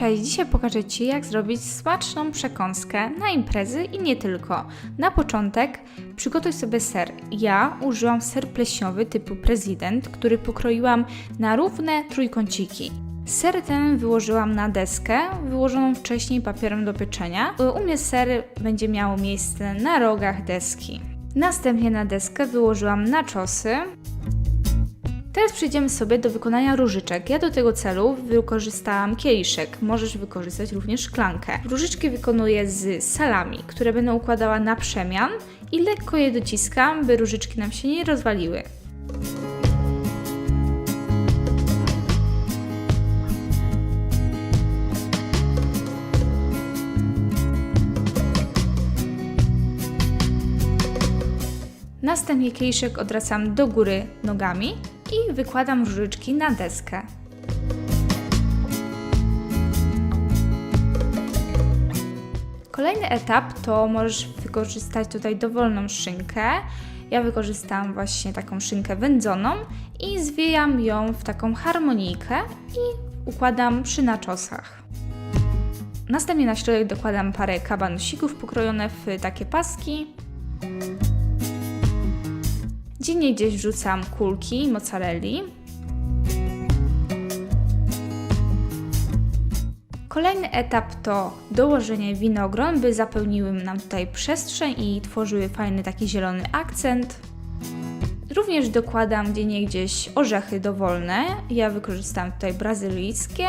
Cześć, dzisiaj pokażę Ci, jak zrobić smaczną przekąskę na imprezy i nie tylko. Na początek przygotuj sobie ser. Ja użyłam ser pleśniowy typu prezydent, który pokroiłam na równe trójkąciki. Ser ten wyłożyłam na deskę, wyłożoną wcześniej papierem do pieczenia. U mnie ser będzie miało miejsce na rogach deski. Następnie na deskę wyłożyłam naczosy, Teraz przejdziemy sobie do wykonania różyczek. Ja do tego celu wykorzystałam kieliszek. Możesz wykorzystać również szklankę. Różyczki wykonuję z salami, które będę układała na przemian i lekko je dociskam, by różyczki nam się nie rozwaliły. Następnie kieliszek odracam do góry nogami i wykładam różyczki na deskę. Kolejny etap to możesz wykorzystać tutaj dowolną szynkę. Ja wykorzystałam właśnie taką szynkę wędzoną i zwijam ją w taką harmonijkę i układam przy naczosach. Następnie na środek dokładam parę kabanusików pokrojone w takie paski. Gdzie gdzieś wrzucam kulki mozzarelli. Kolejny etap to dołożenie winogron, by zapełniły nam tutaj przestrzeń i tworzyły fajny taki zielony akcent. Również dokładam gdzie gdzieś orzechy dowolne. Ja wykorzystałam tutaj brazylijskie.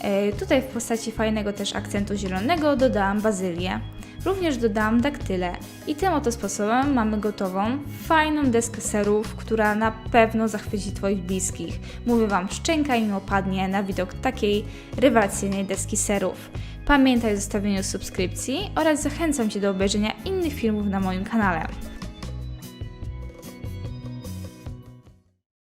E, Tutaj w postaci fajnego też akcentu zielonego dodałam bazylię. Również dodałam daktyle. I tym oto sposobem mamy gotową, fajną deskę serów, która na pewno zachwyci Twoich bliskich. Mówię Wam, szczęka im opadnie na widok takiej rewelacyjnej deski serów. Pamiętaj o zostawieniu subskrypcji oraz zachęcam Cię do obejrzenia innych filmów na moim kanale.